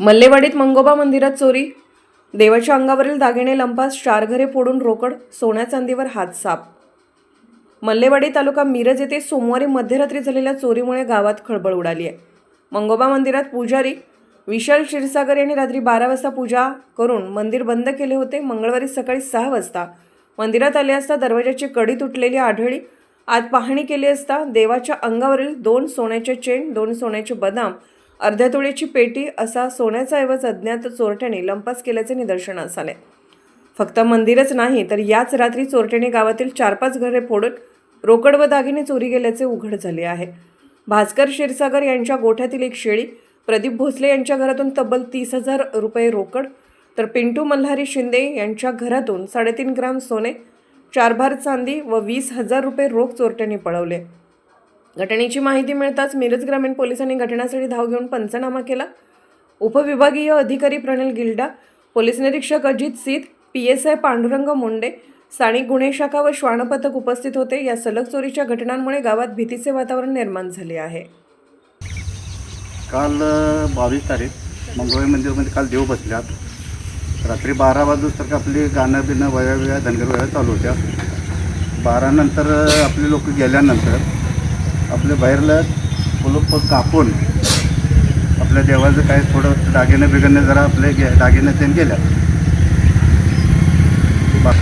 मल्लेवाडीत मंगोबा मंदिरात चोरी. देवाच्या अंगावरील दागिने लंपास चार घरे फोडून रोकड सोन्या चांदीवर हात साप. मल्लेवाडी तालुका मिरज येथे सोमवारी मध्यरात्री झालेल्या चोरीमुळे गावात खळबळ उडाली आहे. मंगोबा मंदिरात पुजारी विशाल क्षीरसागर यांनी रात्री बारा वाजता पूजा करून मंदिर बंद केले होते. मंगळवारी सकाळी सहा वाजता मंदिरात आले असता दरवाजाची कडी तुटलेली आढळली. आत पाहणी केली असता देवाच्या अंगावरील दोन सोन्याचे चेन दोन सोन्याचे बदाम अर्ध्या तोळ्याची पेटी असा सोन्याचा ऐवज अज्ञात चोरट्याने लंपास केल्याचे निदर्शनास आले. फक्त मंदिरच नाही तर याच रात्री चोरट्याने गावातील चार पाच घरे फोडून रोकड व दागिने चोरी गेल्याचे उघड झाले आहे. भास्कर क्षीरसागर यांच्या गोठ्यातील एक शेळी प्रदीप भोसले यांच्या घरातून तब्बल तीस हजार रुपये रोकड तर पिंटू मल्हारी शिंदे यांच्या घरातून साडेतीन ग्राम सोने चार भार चांदी व वीस हजार रुपये रोख चोरट्यांनी पळवले. घटनेची माहिती मिळताच मिरज ग्रामीण पोलिसांनी घटनास्थळी धाव घेऊन पंचनामा केला. उपविभागीय अधिकारी प्रणल गिल्डा पोलीस निरीक्षक Ajit Seet P S I Pandurang Munde स्थानिक गुन्हे शाखा व श्वानपथक उपस्थित होते. या सलग चोरीच्या घटनांमुळे गावात भीतीचे वातावरण निर्माण झाले आहे. काल बावीस तारीख मंगळवारी मंदिरमध्ये काल देव बसल्यात. रात्री बारा वाजूस तर आपली गाणं बिणं वया वया धनगर वया चालू होत्या. बारानंतर आपले लोक गेल्यानंतर आपल्या बाहेरला कुलूप कापून आपल्या देवाचं काय थोडं दागिने बिगिने जरा आपले गे दागिने ते गेल्या. बा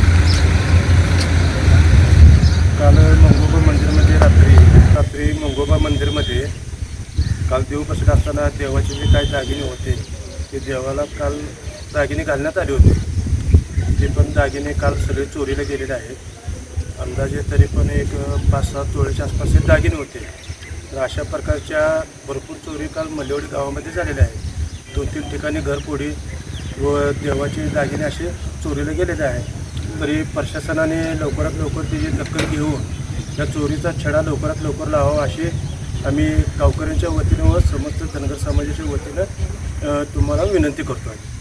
काल मंगोबा मंदिरमध्ये रात्री रात्री मंगोबा मंदिरमध्ये काल देव बसत असताना देवाचे जे काही दागिने होते ते देवाला काल दागिने घालण्यात आले होते. ते पण दागिने काल सगळे चोरीला गेलेले आहेत. अंदाजे तरी पण एक पाच सात तोळ्याच्या आसपास हे दागिने होते. तर अशा प्रकारच्या भरपूर चोरी काल मल्लेवाडी गावामध्ये झालेल्या आहेत. दोन तीन ठिकाणी घरपोडी व देवाचे दागिने असे चोरीला गेलेले आहेत. तरी प्रशासनाने लवकरात लवकर त्याची दखल घेऊन या चोरीचा छडा लवकरात लवकर लावावा अशी आम्ही गावकऱ्यांच्या वतीनं व समस्त धनगर समाजाच्या वतीनं तुम्हाला विनंती करतो आहे